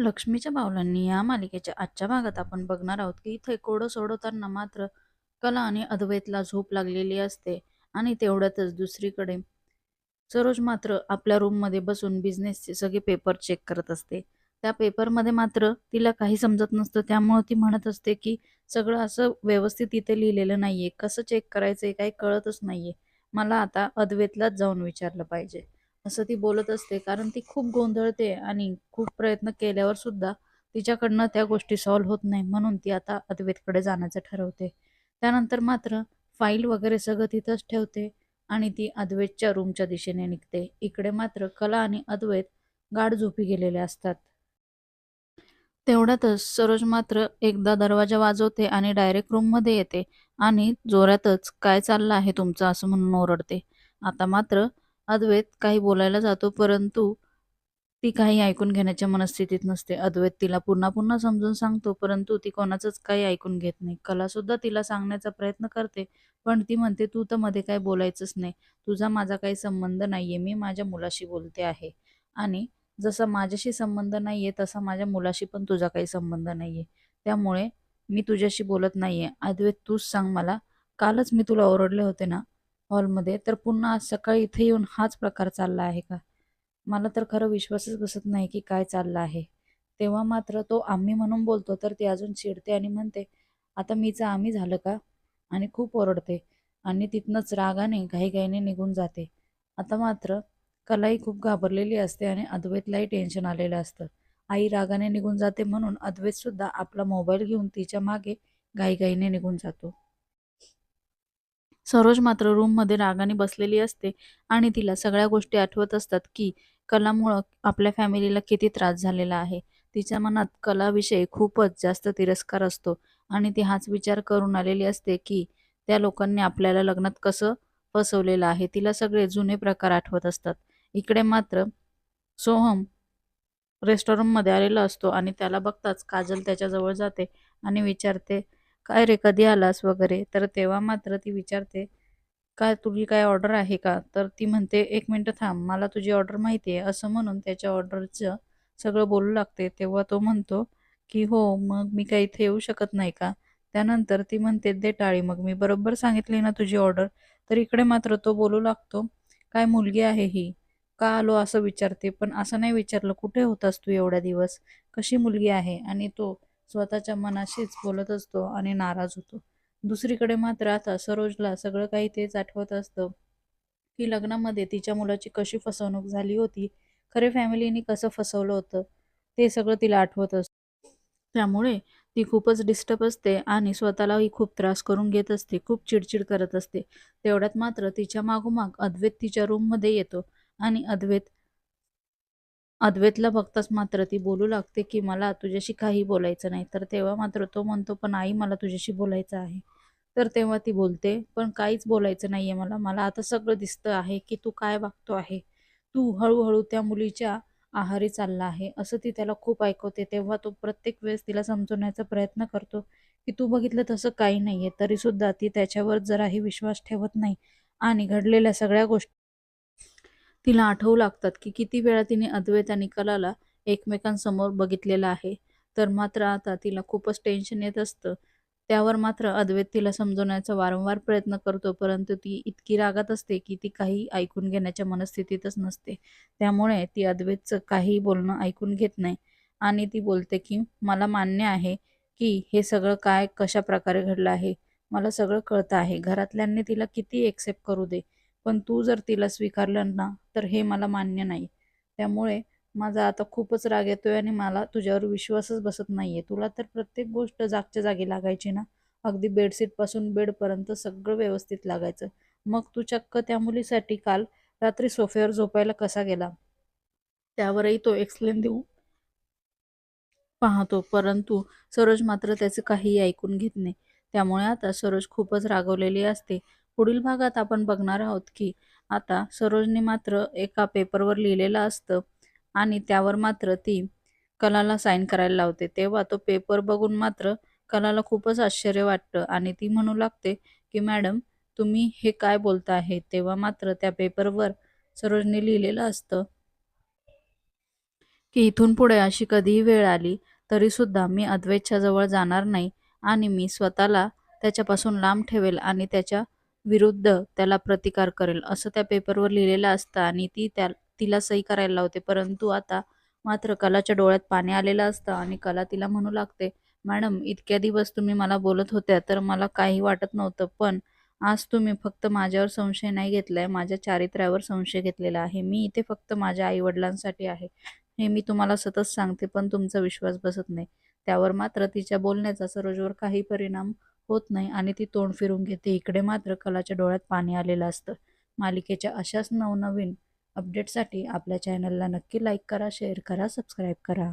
लक्ष्मीच्या बावलांनी या मालिकेच्या आजच्या भागात आपण बघणार आहोत की इथे कोडं सोडवताना मात्र कला आणि अद्वैतला झोप लागलेली असते आणि तेवढ्यातच दुसरीकडे सरोज मात्र आपल्या रूममध्ये बसून बिझनेसचे सगळे पेपर चेक करत असते. त्या पेपरमध्ये मात्र तिला काही समजत नसतं. त्यामुळे ती म्हणत असते की सगळं असं व्यवस्थित इथे लिहिलेलं नाहीये. कसं चेक करायचंय काही कळतच नाहीये. मला आता अद्वैतलाच जाऊन विचारलं पाहिजे. असं ती बोलत असते. कारण ती खूप गोंधळते आणि खूप प्रयत्न केल्यावर सुद्धा तिच्याकडनं त्या गोष्टी सॉल्व्ह होत नाही. म्हणून ती आता अद्वैतकडे जाण्याचं ठरवते. त्यानंतर मात्र फाईल वगैरे सगळं तिथंच ठेवते आणि ती अद्वैतच्या रूमच्या दिशेने निघते. इकडे मात्र कला आणि अद्वैत गाढ झोपी गेलेले असतात. तेवढ्यातच सरोज मात्र एकदा दरवाजा वाजवते आणि डायरेक्ट रूममध्ये येते आणि जोरातच काय चाललं आहे तुमचं? असं म्हणून ओरडते. आता मात्र अद्वैत काही बोलायला जातो परंतु ती काही ऐकून घेण्याच्या मनस्थितीत नसते. अद्वैत तिला पुन्हा पुन्हा समजून सांगतो परंतु ती कोणाचंच काही ऐकून घेत नाही. कला सुद्धा तिला सांगण्याचा प्रयत्न करते पण ती म्हणते तू तर मध्ये काही बोलायचंच नाही. तुझा माझा काही संबंध नाहीये. मी माझ्या मुलाशी बोलते आहे. आणि जसा माझ्याशी संबंध नाहीये तसा माझ्या मुलाशी पण तुझा काही संबंध नाहीये. त्यामुळे मी तुझ्याशी बोलत नाहीये. अद्वैत तूच सांग मला. कालच मी तुला ओरडले होते ना? हॉलमध्ये तर पुन्हा आज सकाळी इथे येऊन हाच प्रकार चालला आहे का? मला तर खरं विश्वासच बसत नाही की काय चाललं आहे. तेव्हा मात्र तो आम्ही म्हणून बोलतो तर ती अजून चिडते आणि म्हणते आता मीचं आम्ही झालं का? आणि खूप ओरडते आणि तिथनंच रागाने घाईघाईने निघून जाते. आता मात्र कलाई खूप घाबरलेली असते आणि अद्वैतलाही टेन्शन आलेलं असतं. आई रागाने निघून जाते म्हणून अद्वैत सुद्धा आपला मोबाईल घेऊन तिच्यामागे घाईघाईने निघून जातो. सरोज मात्र रूममध्ये रागाने बसलेली असते आणि तिला सगळ्या गोष्टी आठवत असतात की कलामुळं आपल्या फॅमिलीला किती त्रास झालेला आहे. तिच्या मनात कलाविषयी खूपच जास्त तिरस्कार असतो आणि ती हाच विचार करून आलेली असते की त्या लोकांनी आपल्याला लग्नात कसं फसवलेलं आहे तिला सगळे जुने प्रकार आठवत असतात. इकडे मात्र सोहम रेस्टॉरंटमध्ये आलेला असतो आणि त्याला बघताच काजल त्याच्याजवळ जाते आणि विचारते काय रे कधी आलास वगैरे? तर तेव्हा मात्र ती विचारते काय तुझी काय ऑर्डर आहे का? तर ती म्हणते एक मिनटं थांब मला तुझी ऑर्डर माहिती आहे. असं म्हणून त्याच्या ऑर्डरचं सगळं बोलू लागते. तेव्हा तो म्हणतो की हो मग मी काय इथे येऊ शकत नाही का? त्यानंतर ती म्हणते दे टाळी मग मी बरोबर सांगितली ना तुझी ऑर्डर. तर इकडे मात्र तो बोलू लागतो काय मुलगी आहे ही? का आलो? असं विचारते. पण असं नाही विचारलं कुठे होतास तू एवढ्या दिवस? कशी मुलगी आहे? आणि तो स्वतःच्या मनाशीच बोलत असतो आणि नाराज होतो. दुसरीकडे मात्र आता सरोजला सगळं काही तेच आठवत असतं की लग्नामध्ये तिच्या मुलाची कशी फसवणूक झाली होती खरे फॅमिलीने कसं फसवलं होतं ते सगळं तिला आठवत असतं. त्यामुळे ती खूपच डिस्टर्ब असते आणि स्वतःलाही खूप त्रास करून घेत असते खूप चिडचिड करत असते. तेवढ्यात मात्र तिच्या मागोमाग अद्वैत तिच्या रूममध्ये येतो आणि अद्वैत अद्वैतला बघताच मात्र ती बोलू लागते की मला तुझ्याशी काही बोलायचं नाही. तर तेव्हा मात्र तो म्हणतो पण आई मला तुझ्याशी बोलायचं आहे. तर तेव्हा ती बोलते पण काहीच बोलायचं नाहीये मला. मला आता सगळं दिसतं आहे की तू काय वागतो आहे. तू हळूहळू त्या मुलीच्या आहारी चालला आहे. असं ती त्याला खूप ऐकवते. तेव्हा तो प्रत्येक वेळेस तिला समजवण्याचा प्रयत्न करतो की तू बघितलं तसं काही नाहीये. तरी सुद्धा ती त्याच्यावर जराही विश्वास ठेवत नाही आणि घडलेल्या सगळ्या गोष्टी तिला आठवू लागतात की किती वेळा तिने अद्वैत आणि कलाला एकमेकांसमोर बघितलेलं आहे. तर मात्र आता तिला खूपच टेन्शन येत असतं. त्यावर मात्र अद्वैत तिला समजवण्याचा वारंवार प्रयत्न करतो परंतु ती इतकी रागात असते की ती काही ऐकून घेण्याच्या मनस्थितीतच नसते. त्यामुळे ती अद्वैतचं काही बोलणं ऐकून घेत नाही. आणि ती बोलते की मला मान्य आहे की हे सगळं काय कशा प्रकारे घडलं आहे. मला सगळं कळतं आहे. घरातल्यांनी तिला किती एक्सेप्ट करू दे. पण तू जर तिला स्वीकारलं ना तर हे मला मान्य नाही. त्यामुळे माझा आता खूपच राग येतोय आणि मला तुझ्यावर विश्वासच बसत नाहीये. तुला तर प्रत्येक गोष्ट जागच्या जागी लागायची ना. अगदी बेडशीटपासून बेडपर्यंत सगळं व्यवस्थित लागायचं. मग तू चक्क त्या मुलीसाठी काल रात्री सोफ्यावर झोपायला कसा गेला? त्यावरही तो एक्सप्लेन देऊ पाहतो. परंतु सरोज मात्र त्याचं काही ऐकून घेत नाही. त्यामुळे आता सरोज खूपच रागवलेली असते. पुढील भागात आपण बघणार आहोत की आता सरोजने मात्र एका पेपरवर लिहिलेलं असतं आणि त्यावर मात्र ती कलाला साईन करायला लावते. तेव्हा तो पेपर बघून मात्र कलाला खूपच आश्चर्य वाटतं आणि ती म्हणू लागते की मॅडम तुम्ही हे काय बोलता आहे तेव्हा मात्र त्या पेपरवर सरोजने लिहिलेलं असतं की इथून पुढे अशी कधीही वेळ आली तरीसुद्धा मी अद्वैतच्या जवळ जाणार नाही आणि मी स्वतःला त्याच्यापासून लांब ठेवेल आणि त्याच्या विरुद्ध त्याला प्रतिकार करेल असं त्या पेपरवर लिहिलेलं असतं आणि ती त्या तिला सही करायला लावते. परंतु आता मात्र कलाच्या डोळ्यात पाणी आलेलं असतं आणि कला तिला म्हणू लागते मॅडम इतक्या दिवस तुम्ही मला बोलत होत्या तर मला काही वाटत नव्हतं पण आज तुम्ही फक्त माझ्यावर संशय नाही घेतलाय माझ्या चारित्र्यावर संशय घेतलेला आहे. मी इथे फक्त माझ्या आईवडिलांसाठी आहे. हे मी तुम्हाला सतत सांगते पण तुमचा विश्वास बसत नाही. त्यावर मात्र तिच्या बोलण्याचा सरोजवर काही परिणाम होत नाही आणि ती तोंड फिरून घेते. इकडे मात्र कलाच्या डोळ्यात पाणी आलेलं असतं. मालिकेच्या अशाच नवनवीन अपडेटसाठी आपल्या चॅनलला नक्की लाईक करा शेअर करा सबस्क्राईब करा.